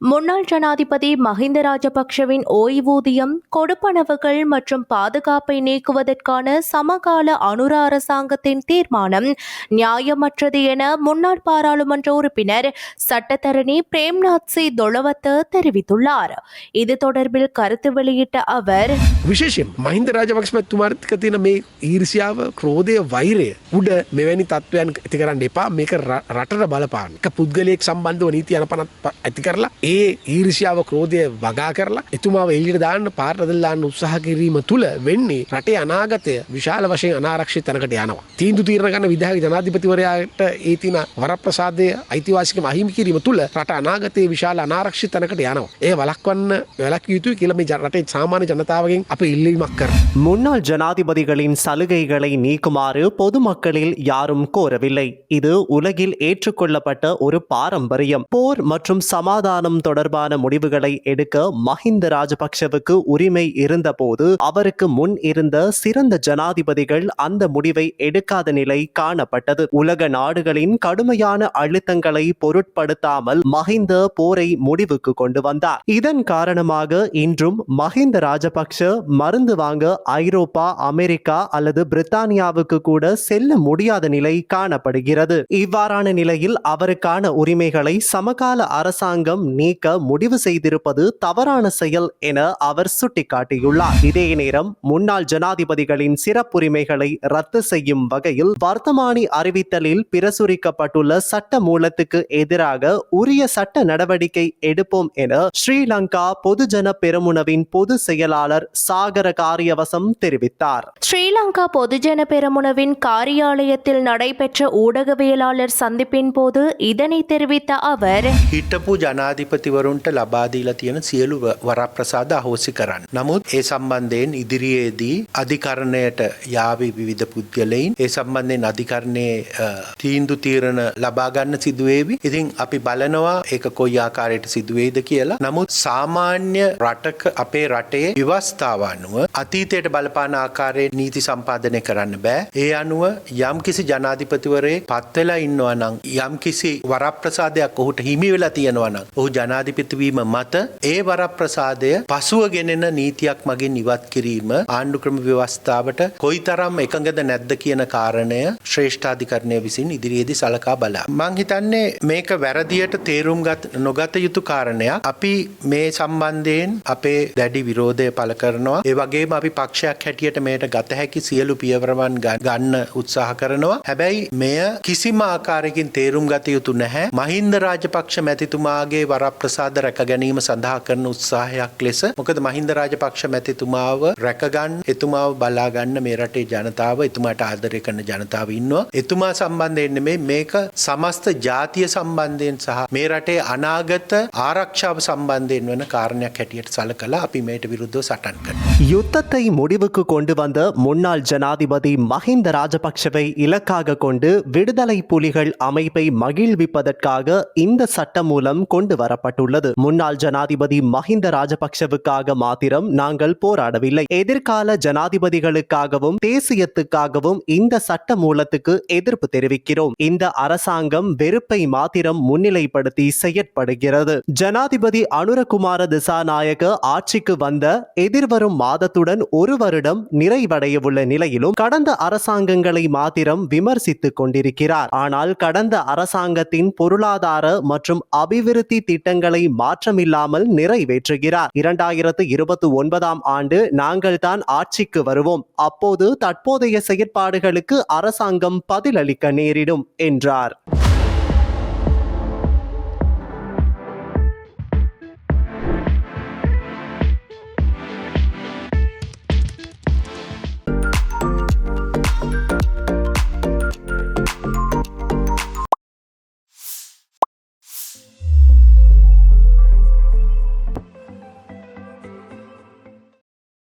முன்னாள் ஜனாதிபதி மஹிந்த ராஜபக்ஷவின் ஓய்வூதியம் கொடுப்பனவுகள் மற்றும் பாதுகாப்பை நீக்குவதற்கான சமகால அனுர அரசாங்கத்தின் தீர்மானம் நியாயமற்றது என முன்னாள் பாராளுமன்ற உறுப்பினர் சட்டத்தரணி பிரேம்நாத் சி தொளவத்த தெரிவித்துள்ளார் இது தொடர்பில் கருத்து வெளியிட்ட அவர் විශේෂයෙන් මහින්ද රාජපක්ෂ මැත්තුමාර්ථක තියෙන මේ ඊර්සියාව ක්‍රෝධය වෛරය උඩ මෙවැනි තත්ත්වයන් ඇති කරන්න එපා මේක ර- රටට බලපාන එක පුද්ගලයෙක් සම්බන්ධව නීති යනපනත් ප- ඇති කරලා ඒ ඊර්සියාව ක්‍රෝධය වගා කරලා එතුමාව එල්ලිට දාන්න පාර්ටදල්ලාන්න උත්සාහ කිරීම තුළ වෙන්නේ රටේ අනාගතය විශාල වශයෙන් අනාරක්ෂි තැනකට යනවා තීන්දු තීරණ ගන්න විදාහ ජනාධිපතිවරයාට ඒ තින වරප්‍රසාදය අයිතිවාසිකම අහිමි කිරීම තුළ රට අනාගතයේ විශාල අනාරක්ෂි තැනකට යනවා ඒ වලක්වන්න වැලක් යුතුයි කියලම රටේ සාමාන්‍ය ජනතාවගෙන් අප ඉල්ලීමක් කර முன்னாள் ஜனாதிபதிகளின் சலுகைகளை நீக்குமாறு பொதுமக்களில் யாரும் கோரவில்லை இது உலகில் ஏற்றுக்கொள்ளப்பட்ட ஒரு பாரம்பரியம் போர் மற்றும் சமாதானம் தொடர்பான முடிவுகளை எடுக்க மஹிந்த ராஜபக்ஷவுக்கு உரிமை இருந்தபோது அவருக்கு முன் இருந்த சிறந்த ஜனாதிபதிகள் அந்த முடிவை எடுக்காத நிலை காணப்பட்டது. உலக நாடுகளின் கடுமையான அழுத்தங்களை பொருட்படுத்தாமல் மஹிந்த போரை முடிவுக்கு கொண்டு வந்தார். இதன் காரணமாக இன்றும் மஹிந்த ராஜபக்ஷ மருந்து வாங்க ஐரோப்பா அமெரிக்கா அல்லது பிரித்தானியாவுக்கு கூட செல்ல முடியாத நிலை காணப்படுகிறது. இவ்வாறான நிலையில் அவருக்கான உரிமைகளை சமகால அரசாங்கம் நீக்க முடிவு செய்திருப்பது தவறான செயல் என அவர் சுட்டிக்காட்டியுள்ளார். இதே நேரம் முன்னாள் ஜனாதிபதிகளின் சிறப்புரிமைகளை ரத்து செய்யும் வகையில் வர்த்தமானி அறிவித்தலில் பிரசுரிக்கப்பட்டுள்ள சட்ட மூலத்துக்கு எதிராக உரிய சட்ட நடவடிக்கை எடுப்போம் என ஸ்ரீலங்கா பொதுஜன பெரமுனவின் பொதுச் செயலாளர் சாகர காரியவசம் தெரிவித்தார். ஸ்ரீலங்கா பொதுஜன பெரமுனவின் காரியாலயத்தில் நடைபெற்ற ஊடகவியலாளர் சந்திப்பின் போது இதனை தெரிவித்த அவர் හිටපු ජනාධිපතිවරුන්ට ලබාදීලා තියෙන සියලු ව- වරප්‍රසාද අහෝසි කරන්න. නමුත් ඒ සම්බන්ධයෙන් ඉදිරියේදී අධිකරණයට යාවි විවිධ පුද්ගලයින් ඒ සම්බන්ධයෙන් අධිකරණයේ අ, තීන්දු තීරණ ලබාගන්න සිදුවේවි. ඉතින් අපි බලනවා ඒක කොයි ආකාරයට සිදුවේද කියලා. නමුත් සාමාන්‍ය රටක අපේ රටේ ව්‍යවස්ථාව අනුව අතීතයට බලපාන ආකාරයේ නීති සම්පාදනය කරන්න බෑ. ඒ අනුව යම් කිසි ජනාධිපතිවරේ පත්වෙලා ඉන්නවා නම් යම් කිසි වරප්‍රසාදයක් ඔහුට හිමි වෙලා තියෙනවා නම් ඔහු ජනාධිපතිවීම මත ඒ වරප්‍රසාදය පසුව ගෙනෙන නීතියක් මගින් ඉවත් කිරීම ආණ්ඩුක්‍රම ව්‍යවස්ථාවට කොයිතරම් එකඟද නැද්ද කියන කාරණය ශ්‍රේෂ්ඨාධිකරණය විසින් ඉදිරියේදී සලකා බලා. මං හිතන්නේ මේක වැරදියට තේරුම් ගත් නොගත යුතු කාරණයක්. අපි මේ සම්බන්ධයෙන් අපේ දැඩි විරෝධය පළ කරනවා. ඒ වගේම අපි පක්ෂයක් හැටියට මේට ගත හැකි සියලු පියවරවන් ග- ගන්න උත්සාහ කරනවා. හැබැයි මෙය කිසිම ආකාරයකින් තේරුම් ගත යුතු නැහැ. මහින්ද රාජපක්ෂ මැතිතුමාගේ වරප්‍රසාද රැක ගැනීම සඳහා කරන උත්සාහයක් ලෙස. මොකද මහින්ද රාජපක්ෂ මැතිතුමාව රැකගන්න එතුමාව බලාගන්න මේ රටේ ජනතාව එතුමාට ආදරය කරන ජනතාව ඉන්නවා. එතුමා සම්බන්ධයෙන් නෙමෙයි මේක සමස්ත ජාතිය සම්බන්ධයෙන් සහ මේ රටේ අනාගත ආරක්ෂාව සම්බන්ධයෙන් වන කාරණයක් හැටියට සලකලා අපි මේට විරුද්ධව සටන් කරනවා. யுத்தத்தை முடிவுக்கு கொண்டு வந்த முன்னாள் ஜனாதிபதி மஹிந்த ராஜபக்ஷவை இலக்காக கொண்டு விடுதலை புலிகள் அமைப்பை மகிழ்விப்பதற்காக இந்த சட்டம் மூலம் கொண்டு வரப்பட்டுள்ளது முன்னாள் ஜனாதிபதி மஹிந்த ராஜபக்ஷவுக்காக மாத்திரம் நாங்கள் போராடவில்லை. எதிர்கால ஜனாதிபதிகளுக்காகவும் தேசியத்துக்காகவும் இந்த சட்ட மூலத்துக்கு எதிர்ப்பு தெரிவிக்கிறோம். இந்த அரசாங்கம் வெறுப்பை மாத்திரம் முன்னிலைப்படுத்தி செயற்படுகிறது. ஜனாதிபதி அனுரகுமார திசாநாயக ஆட்சிக்கு வந்த எதிர்வரும் மாதத்துடன் ஒரு வருடம் நிறைவடையவுள்ள நிலையிலும் கடந்த அரசாங்கங்களை மாத்திரம் விமர்சித்துக் கொண்டிருக்கிறார். ஆனால் கடந்த அரசாங்கத்தின் பொருளாதார மற்றும் அபிவிருத்தி திட்ட திட்டங்களை மாற்றமில்லாமல் நிறைவேற்றுகிறார். இரண்டாயிரத்து இருபத்தி ஒன்பதாம் ஆண்டு நாங்கள் தான் ஆட்சிக்கு வருவோம். அப்போது தற்போதைய செயற்பாடுகளுக்கு அரசாங்கம் பதிலளிக்க நேரிடும் என்றார்.